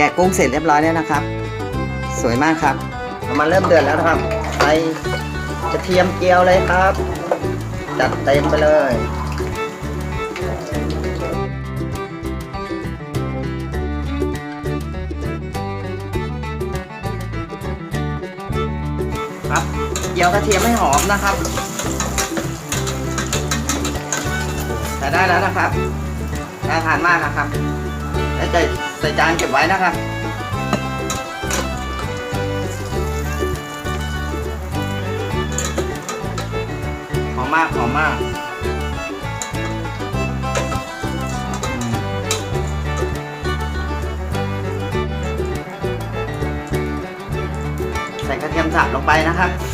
แกะกุ้งเสร็จเรียบร้อยแล้วนะครับ สวยมากครับมันเริ่มเดือดแล้วนะครับใส่กระเทียมเจียวเลยครับ จัดเต็มไปเลยครับเจียวกระเทียมให้หอมนะครับใส่ได้แล้วนะครับน่าทานมากนะครับแล้วจะ ใส่จานเก็บไว้นะครับหอมมากหอมมากใส่กระเทียมสับลงไปนะครับ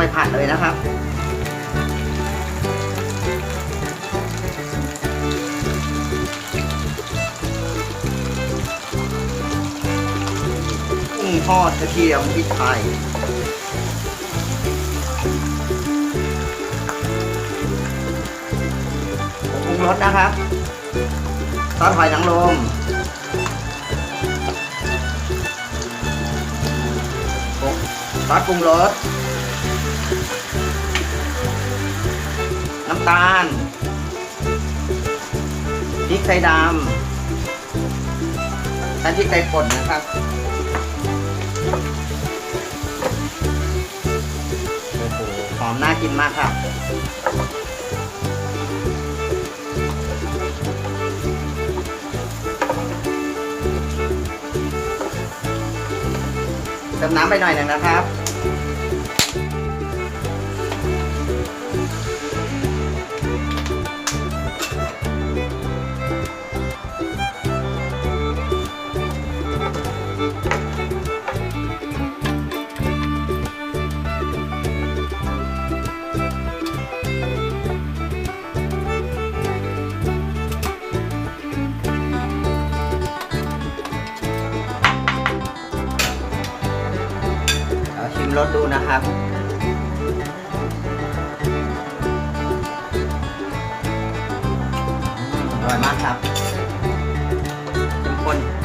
ไปผัดเลยนะครับกุ้งทอดกระเทียมพริกไทยปรุงรสนะครับซอสหอยนางรมซอสปรุงรสำตาลพริกไทยดำและพริกไทยป่นนะครับโอ้โหหอมน่ากินมากครับเติมน้ำไปหน่อยหนึ่งนะครับ รสดูนะครับอร่อยมากครับเข้มข้น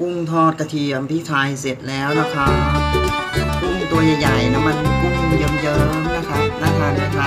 กุ้งทอดกระเทียมพี่ชายเสร็จแล้วนะครับกุ้งตัวใหญ่ๆน้ำมันกุ้งเยิ้มๆนะครับน่าทานไหมครั